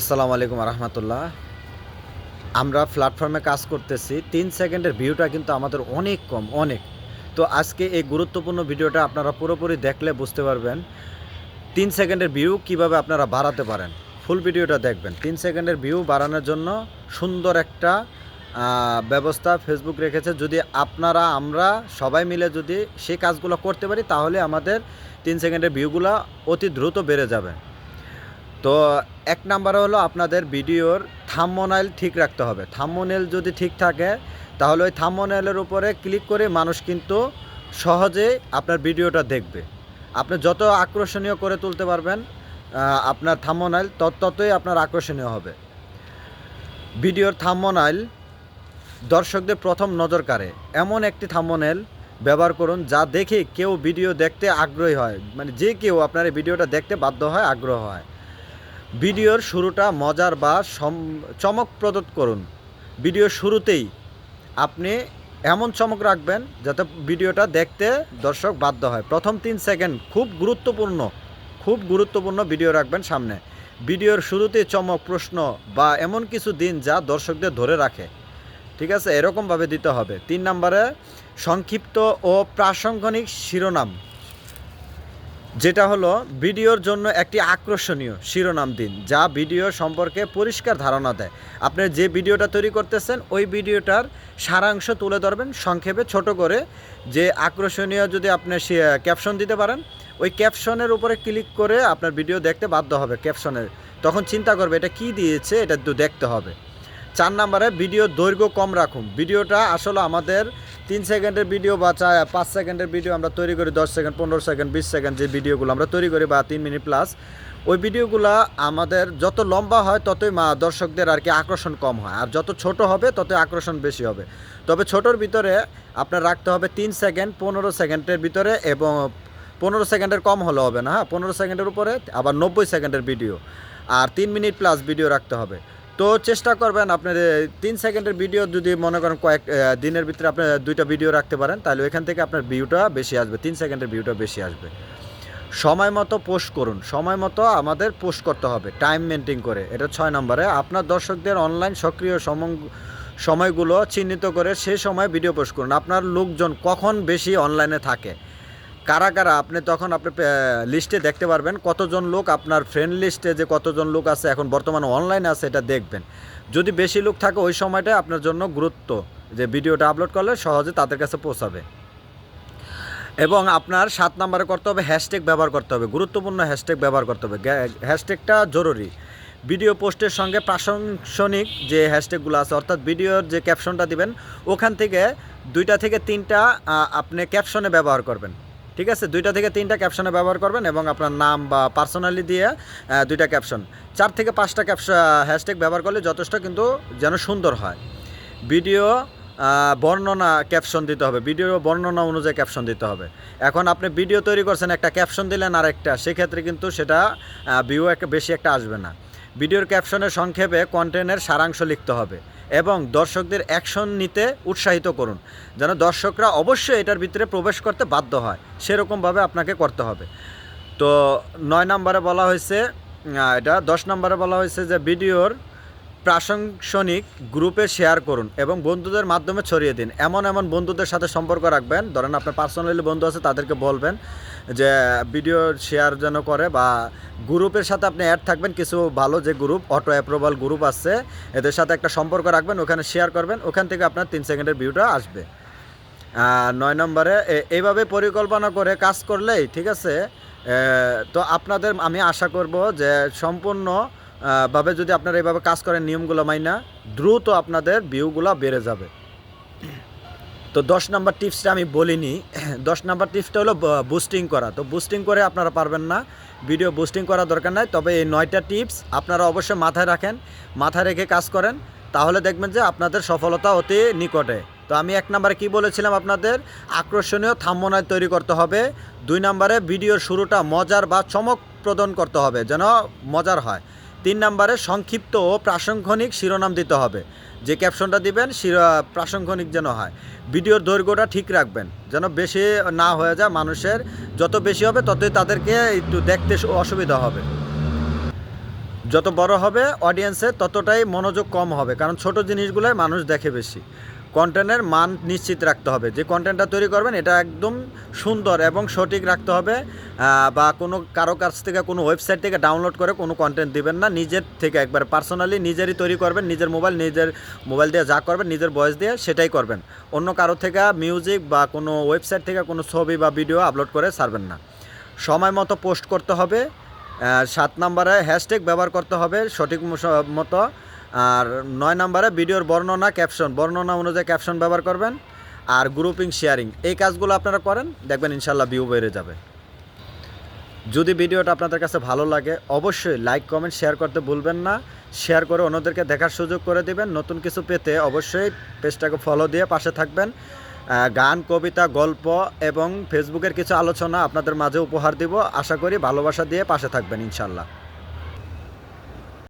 আসসালামু আলাইকুম রহমতুল্লাহ। আমরা প্ল্যাটফর্মে কাজ করতেছি, তিন সেকেন্ডের ভিউটা কিন্তু আমাদের অনেক কম, অনেক। তো আজকে এই গুরুত্বপূর্ণ ভিডিওটা আপনারা পুরোপুরি দেখলে বুঝতে পারবেন তিন সেকেন্ডের ভিউ কীভাবে আপনারা বাড়াতে পারেন। ফুল ভিডিওটা দেখবেন। তিন সেকেন্ডের ভিউ বাড়ানোর জন্য সুন্দর একটা ব্যবস্থা ফেসবুক রেখেছে। যদি আপনারা, আমরা সবাই মিলে যদি সেই কাজগুলো করতে পারি, তাহলে আমাদের তিন সেকেন্ডের ভিউগুলো অতি দ্রুত বেড়ে যাবে। তো এক নাম্বার হলো আপনাদের ভিডিওর থাম্বনাইল ঠিক রাখতে হবে। থাম্বনেল যদি ঠিক থাকে, তাহলে ওই থাম্বনেলের উপরে ক্লিক করে মানুষ কিন্তু সহজে আপনার ভিডিওটা দেখবে। আপনি যত আকর্ষণীয় করে তুলতে পারবেন আপনার থাম্বনাইল তত ততই আপনার আকর্ষণীয় হবে। ভিডিওর থাম্বনাইল দর্শকদের প্রথম নজর কাড়ে। এমন একটি থাম্বনেল ব্যবহার করুন যা দেখে কেউ ভিডিও দেখতে আগ্রহী হয়। মানে যে কেউ আপনার এই ভিডিওটা দেখতে বাধ্য হয়, আগ্রহ হয়। ভিডিওর শুরুটা মজার বা চমকপ্রদ করুন। ভিডিওর শুরুতেই আপনি এমন চমক রাখবেন যাতে ভিডিওটা দেখতে দর্শক বাধ্য হয়। প্রথম তিন সেকেন্ড খুব গুরুত্বপূর্ণ খুব গুরুত্বপূর্ণ ভিডিও রাখবেন সামনে। ভিডিওর শুরুতে চমক, প্রশ্ন বা এমন কিছু দিন যা দর্শকদের ধরে রাখে। ঠিক আছে? এরকমভাবে দিতে হবে। তিন নম্বরে সংক্ষিপ্ত ও প্রাসঙ্গিক শিরোনাম। যেটা হলো ভিডিওর জন্য একটি আকর্ষণীয় শিরোনাম দিন, যা ভিডিও সম্পর্কে পরিষ্কার ধারণা দেয়। আপনি যে ভিডিওটা তৈরি করতেছেন, ওই ভিডিওটার সারাংশ তুলে ধরবেন সংক্ষেপে ছোট করে। যে আকর্ষণীয় যদি আপনি ক্যাপশন দিতে পারেন, ওই ক্যাপশনের উপরে ক্লিক করে আপনার ভিডিও দেখতে বাধ্য হবে ক্যাপশনের তখন চিন্তা করবে, এটা কি দিয়েছে? এটা দেখতে হবে। চার নম্বরে ভিডিও দৈর্ঘ্য কম রাখুন। ভিডিওটা আসলে আমাদের তিন সেকেন্ডের ভিডিও বা চা পাঁচ সেকেন্ডের ভিডিও আমরা তৈরি করি, দশ সেকেন্ড, পনেরো সেকেন্ড, বিশ সেকেন্ড যে ভিডিওগুলো আমরা তৈরি করি বা তিন মিনিট প্লাস ওই ভিডিওগুলো আমাদের যত লম্বা হয় ততই মা দর্শকদের আর কি আকর্ষণ কম হয়। আর যত ছোট হবে ততই আকর্ষণ বেশি হবে। তবে ছোটোর ভিতরে আপনার রাখতে হবে তিন সেকেন্ড, পনেরো সেকেন্ডের ভিতরে এবং পনেরো সেকেন্ডের কম হলে হবে না হ্যাঁ? পনেরো সেকেন্ডের উপরে, আবার নব্বই সেকেন্ডের ভিডিও। আর তিন মিনিট প্লাস ভিডিও রাখতে হবে। তো চেষ্টা করবেন আপনার তিন সেকেন্ডের ভিডিও যদি মনে করেন কয়েক দিনের ভিতরে আপনি দুইটা ভিডিও রাখতে পারেন, তাহলে ওইখান থেকে আপনার ভিউটা বেশি আসবে, তিন সেকেন্ডের ভিউটা বেশি আসবে। সময় মতো পোস্ট করুন, সময় মতো আমাদের পোস্ট করতে হবে, টাইম মেনটেন করে, এটা ছয় নম্বরে। আপনার দর্শকদের অনলাইন সক্রিয় সমং- সময়গুলো চিহ্নিত করে সেই সময় ভিডিও পোস্ট করুন। আপনার লোকজন কখন বেশি অনলাইনে থাকে? কারা কারা আপনি তখন আপনি লিস্টে দেখতে পারবেন কতজন লোক আপনার ফ্রেন্ড লিস্টে যে কতজন লোক আছে এখন বর্তমানে অনলাইনে আছে এটা দেখবেন। যদি বেশি লোক থাকে ওই সময়টা আপনার জন্য গুরুত্ব যে ভিডিওটা আপলোড করলে সহজে তাদের কাছে পৌঁছাবে। এবং আপনার সাত নাম্বারে করতে হবে হ্যাশট্যাগ ব্যবহার করতে হবে, গুরুত্বপূর্ণ হ্যাশট্যাগ ব্যবহার করতে হবে। হ্যাশট্যাগটা জরুরি। ভিডিও পোস্টের সঙ্গে প্রাসঙ্গিক যে হ্যাশট্যাগুলো আছে, অর্থাৎ ভিডিওর যে ক্যাপশনটা দিবেন, ওখান থেকে দুইটা থেকে তিনটা আপনি ক্যাপশনে ব্যবহার করবেন। ঠিক আছে? দুইটা থেকে তিনটা ক্যাপশনে ব্যবহার করবেন এবং আপনার নাম বা পার্সোনালি দিয়ে দুইটা ক্যাপশন চার থেকে পাঁচটা ক্যাপশন হ্যাশট্যাগ ব্যবহার করলে যথেষ্ট কিন্তু যেন সুন্দর হয়। ভিডিও বর্ণনা ক্যাপশন দিতে হবে। ভিডিও বর্ণনা অনুযায়ী ক্যাপশন দিতে হবে। এখন আপনি ভিডিও তৈরি করছেন, একটা ক্যাপশন দিলেন আর একটা সেক্ষেত্রে কিন্তু সেটা ভিউ একটা বেশি একটা আসবে না। ভিডিওর ক্যাপশনের সংক্ষেপে কন্টেন্টের সারাংশ লিখতে হবে এবং দর্শকদের অ্যাকশন নিতে উৎসাহিত করুন, যেন দর্শকরা অবশ্যই এটার ভিতরে প্রবেশ করতে বাধ্য হয়। সেরকমভাবে আপনাকে করতে হবে। তো নয় নম্বরে বলা হয়েছে এটা দশ নম্বরে বলা হয়েছে যে ভিডিওর প্রাসঙ্গিক গ্রুপে শেয়ার করুন এবং বন্ধুদের মাধ্যমে ছড়িয়ে দিন। এমন এমন বন্ধুদের সাথে সম্পর্ক রাখবেন, ধরেন আপনার পার্সোনালি বন্ধু আছে, তাদেরকে বলবেন যে, ভিডিও শেয়ার যেন করে বা গ্রুপের সাথে আপনি অ্যাড থাকবেন, কিছু ভালো যে গ্রুপ অটো অ্যাপ্রুভাল গ্রুপ আছে, এদের সাথে একটা সম্পর্ক রাখবেন, ওখানে শেয়ার করবেন, ওখান থেকে আপনার তিন সেকেন্ডের ভিউটা আসবে। নয় নম্বরে এইভাবে পরিকল্পনা করে কাজ করলেই, ঠিক আছে তো আপনাদের, আমি আশা করব যে সম্পূর্ণ ভাবে যদি আপনারা এইভাবে কাজ করেন, নিয়মগুলো মাইনা, দ্রুত আপনাদের ভিউগুলো বেড়ে যাবে। তো দশ নাম্বার টিপসটা আমি বলিনি। দশ নাম্বার টিপসটা হলো বুস্টিং করা। তো বুস্টিং করে আপনারা পারবেন না। ভিডিও বুস্টিং করা দরকার নাই। তবে এই নয়টা টিপস আপনারা অবশ্যই মাথায় রাখেন, মাথায় রেখে কাজ করেন। তাহলে দেখবেন যে আপনাদের সফলতা অতি নিকটে। তো আমি এক নম্বরে কি বলেছিলাম আপনাদের? আকর্ষণীয় থাম্বনায় তৈরি করতে হবে। দুই নম্বরে ভিডিওর শুরুটা মজার বা চমক প্রদান করতে হবে, যেন মজার হয়। তিন নম্বরে সংক্ষিপ্ত ও প্রাসঙ্গিক শিরোনাম দিতে হবে। যে ক্যাপশনটা দিবেন প্রাসঙ্গিক যেন হয়। ভিডিওর দৈর্ঘ্যটা ঠিক রাখবেন, যেন বেশি না হয়ে যায় মানুষের। যত বেশি হবে, ততই তাদেরকে একটু দেখতে অসুবিধা হবে। যত বড় হবে অডিয়েন্সে ততটাই মনোযোগ কম হবে, কারণ ছোট জিনিসগুলোই মানুষ দেখে বেশি। কন্টেন্টের মান নিশ্চিত রাখতে হবে। যে কন্টেন্টটা তৈরি করবেন, এটা একদম সুন্দর এবং সঠিক রাখতে হবে বা কোনো কারও কাছ থেকে কোনো ওয়েবসাইট থেকে ডাউনলোড করে কোনো কন্টেন্ট দিবেন না। নিজের থেকে একবার পার্সোনালি নিজেরই তৈরি করবেন, নিজের মোবাইল নিজের মোবাইল দিয়ে যা করবেন, নিজের ভয়েস দিয়ে সেটাই করবেন। অন্য কারও থেকে মিউজিক বা কোনো ওয়েবসাইট থেকে কোনো ছবি বা ভিডিও আপলোড করে ছাড়বেন না। সময় মতো পোস্ট করতে হবে সাত নম্বরে হ্যাশট্যাগ ব্যবহার করতে হবে, সঠিক মতো আর নয় নম্বরে ভিডিওর বর্ণনা ক্যাপশন বর্ণনা অনুযায়ী ক্যাপশন ব্যবহার করবেন আর গ্রুপিং শেয়ারিং এই কাজগুলো আপনারা করেন, দেখবেন ইনশাল্লাহ ভিউ বেড়ে যাবে। যদি ভিডিওটা আপনাদের কাছে ভালো লাগে, অবশ্যই লাইক কমেন্ট শেয়ার করতে ভুলবেন না। শেয়ার করে অন্যদেরকে দেখার সুযোগ করে দিবেন। নতুন কিছু পেতে অবশ্যই পেজটাকে ফলো দিয়ে পাশে থাকবেন। গান, কবিতা, গল্প এবং ফেসবুকের কিছু আলোচনা আপনাদের মাঝে উপহার দিব। আশা করি ভালোবাসা দিয়ে পাশে থাকবেন ইনশাল্লাহ